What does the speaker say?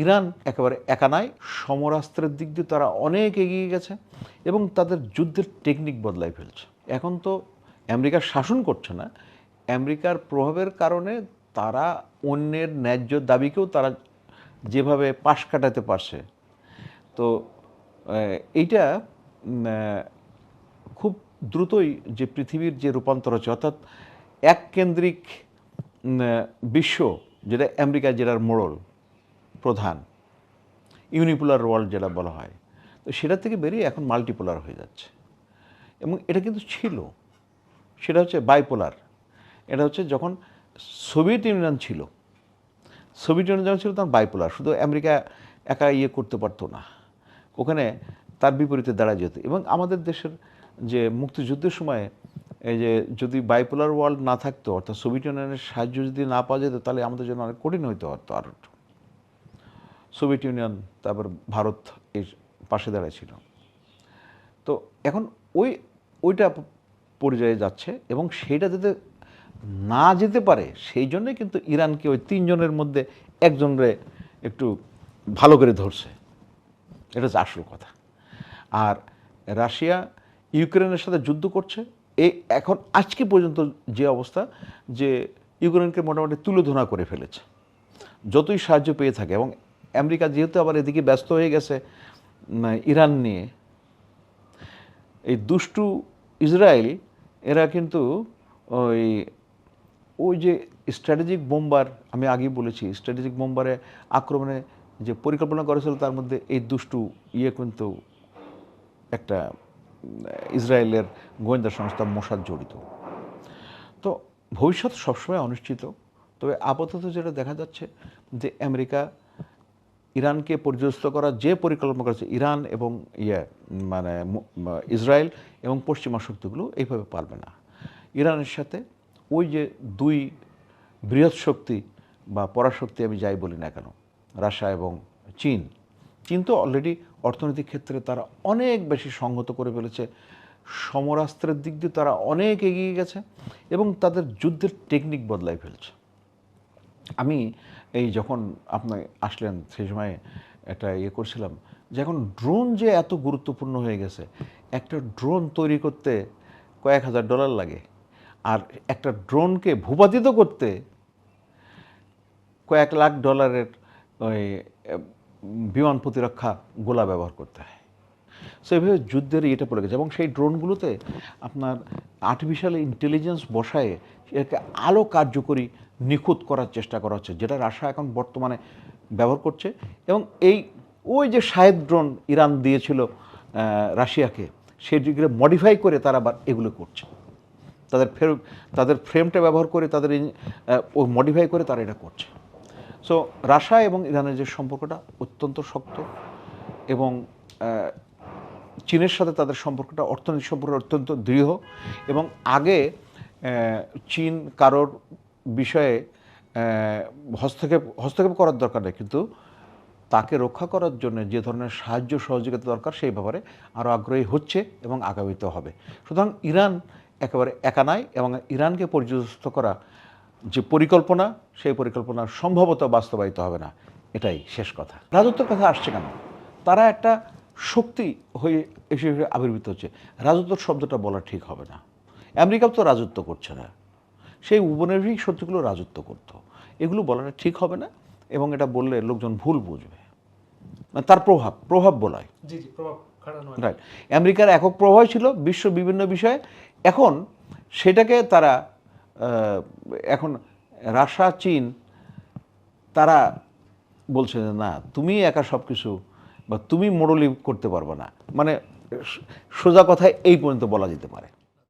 Iran একেবারে একা নয় সমরাস্ত্রের দিক দিয়ে তারা অনেক এগিয়ে গেছে এবং তাদের যুদ্ধের টেকনিক বদলাই ফেলছে। এখন তো আমেরিকা শাসন করছে না, আমেরিকার প্রভাবের কারণে তারা অন্যের ন্যায্য দাবিকেও তারা যেভাবে পাশ কাটাতে পারছে। তো এইটা খুব দ্রুতই যে পৃথিবীর যে রূপান্তর হচ্ছে, অর্থাৎ এক কেন্দ্রিক বিশ্ব, যেটা আমেরিকা যেটার মোড়ল প্রধান। ইউনিপোলার ওয়ার্ল্ড যেটা বলা হয়। তো সেটা থেকে বেরিয়ে এখন মাল্টিপোলার হয়ে যাচ্ছে। এবং এটা কিন্তু ছিল। সেটা হচ্ছে বাইপোলার এটা হচ্ছে যখন সোভিয়েত ইউনিয়ন ছিল। সোভিয়েত ইউনিয়ন যখন ছিল তখন বাইপোলার শুধু আমেরিকা একা ইয়ে করতে পারতো না। ওখানে তার বিপরীতে দাঁড়া যেত। এবং আমাদের দেশের যে মুক্তিযুদ্ধের সময় এই যে যদি বাইপোলার ওয়ার্ল্ড না থাকতো, অর্থাৎ সোভিয়েত ইউনিয়নের সাহায্য যদি না পাওয়া যেত, তাহলে আমাদের জন্য অনেক কঠিন হইতে পারতো আর একটু। সোভিয়েত ইউনিয়ন, তারপর ভারত এর পাশে দাঁড়াইছিল তো এখন ওই, ওইটা পর্যায়ে যাচ্ছে এবং সেইটা যাতে না যেতে পারে, সেই জন্যে কিন্তু ইরানকে ওই তিনজনের মধ্যে একজনরে একটু ভালো করে ধরছে। এটা হচ্ছে আসল কথা। আর রাশিয়া ইউক্রেনের সাথে যুদ্ধ করছে। এই এখন আজকে পর্যন্ত যে অবস্থা যে ইউক্রেনকে মোটামুটি তুলোধনা করে ফেলেছে, যতই সাহায্য পেয়ে থাকে এবং আমেরিকা যেহেতু আবার এদিকে ব্যস্ত হয়ে গেছে ইরান নিয়ে। এই দুষ্টু ইসরায়েল, এরা কিন্তু ওই ওই যে স্ট্র্যাটেজিক বোম্বার আমি আগেই বলেছি স্ট্র্যাটেজিক বোম্বারে আক্রমণে যে পরিকল্পনা করেছিল তার মধ্যে এই দুষ্টু ইয়ে কিন্তু একটা ইসরায়েলের গোয়েন্দা সংস্থা মোসাদ জড়িত। তো ভবিষ্যৎ সবসময় অনিশ্চিত, তবে আপাতত যেটা দেখা যাচ্ছে যে আমেরিকা ইরানকে পর্যস্ত করার যে পরিকল্পনা করেছে ইরান এবং ইয়ে মানে ইসরায়েল এবং পশ্চিমা শক্তিগুলো এইভাবে পারবে না। ইরানের সাথে ওই যে দুই বৃহৎ শক্তি বা পরাশক্তি আমি যাই বলি না কেন, রাশিয়া এবং চীন চীন তো অলরেডি অর্থনৈতিক ক্ষেত্রে তারা অনেক বেশি সংহত করে ফেলেছে। সমরাস্ত্রের দিক দিয়ে তারা অনেক এগিয়ে গেছে এবং তাদের যুদ্ধের টেকনিক বদলাই ফেলছে। আমি এই যখন আপনি আসলেন, সেই সময় একটা ইয়ে করছিলাম যে এখন ড্রোন যে এত গুরুত্বপূর্ণ হয়ে গেছে, একটা ড্রোন তৈরি করতে কয়েক হাজার ডলার লাগে। আর একটা ড্রোনকে ভূপাতিত করতে কয়েক লাখ ডলারের ওই বিমান প্রতিরক্ষা গোলা ব্যবহার করতে হয়। সো এইভাবে যুদ্ধের ইয়েটা পড়ে গেছে এবং সেই ড্রোনগুলোতে আপনার আর্টিফিশিয়াল ইন্টেলিজেন্স বসায় এটাকে আলো কার্যকরী, নিখুঁত করার চেষ্টা করা হচ্ছে, যেটা রাশিয়া এখন বর্তমানে ব্যবহার করছে। এবং এই, ওই যে শাহেদ ড্রোন ইরান দিয়েছিল রাশিয়াকে সেটিকে মডিফাই করে তারা আবার এগুলো করছে। তাদের ফের, তাদের ফ্রেমটা ব্যবহার করে, তাদের ও মডিফাই করে তারা এটা করছে। সো রাশিয়া এবং ইরানের যে সম্পর্কটা অত্যন্ত শক্ত এবং চীনের সাথে তাদের সম্পর্কটা অর্থনৈতিক সম্পর্ক অত্যন্ত দৃঢ় এবং আগে চীন কারোর বিষয়ে হস্তক্ষেপ হস্তক্ষেপ করার দরকার নেই। কিন্তু তাকে রক্ষা করার জন্য যে ধরনের সাহায্য সহযোগিতা দরকার, সেই ব্যাপারে আরও আগ্রহী হচ্ছে এবং আগামীতেও হবে। সুতরাং ইরান একেবারে একা নয় এবং ইরানকে পর্যস্ত করা যে পরিকল্পনা, সেই পরিকল্পনা সম্ভবত বাস্তবায়িত হবে না। এটাই শেষ কথা। রাজত্বের কথা আসছে কেন? তারা একটা শক্তি হয়ে এসে এসে আবির্ভূত হচ্ছে। রাজত্বর শব্দটা বলা ঠিক হবে না। আমেরিকাও তো রাজত্ব করছে না। সেই উপনিবেশিক শক্তিগুলো রাজত্ব করত। এগুলো বলাটা ঠিক হবে না এবং এটা বললে লোকজন ভুল বুঝবে। মানে তার প্রভাব প্রভাব বলায়। রাইট আমেরিকার একক প্রভাব ছিল বিশ্ব বিভিন্ন বিষয়ে। এখন সেটাকে তারা এখন রাশিয়া চীন তারা বলছে যে না তুমি একা সব কিছু বা তুমি মোড়লি করতে পারবে না। মানে সোজা কথায় এই পর্যন্ত বলা যেতে পারে।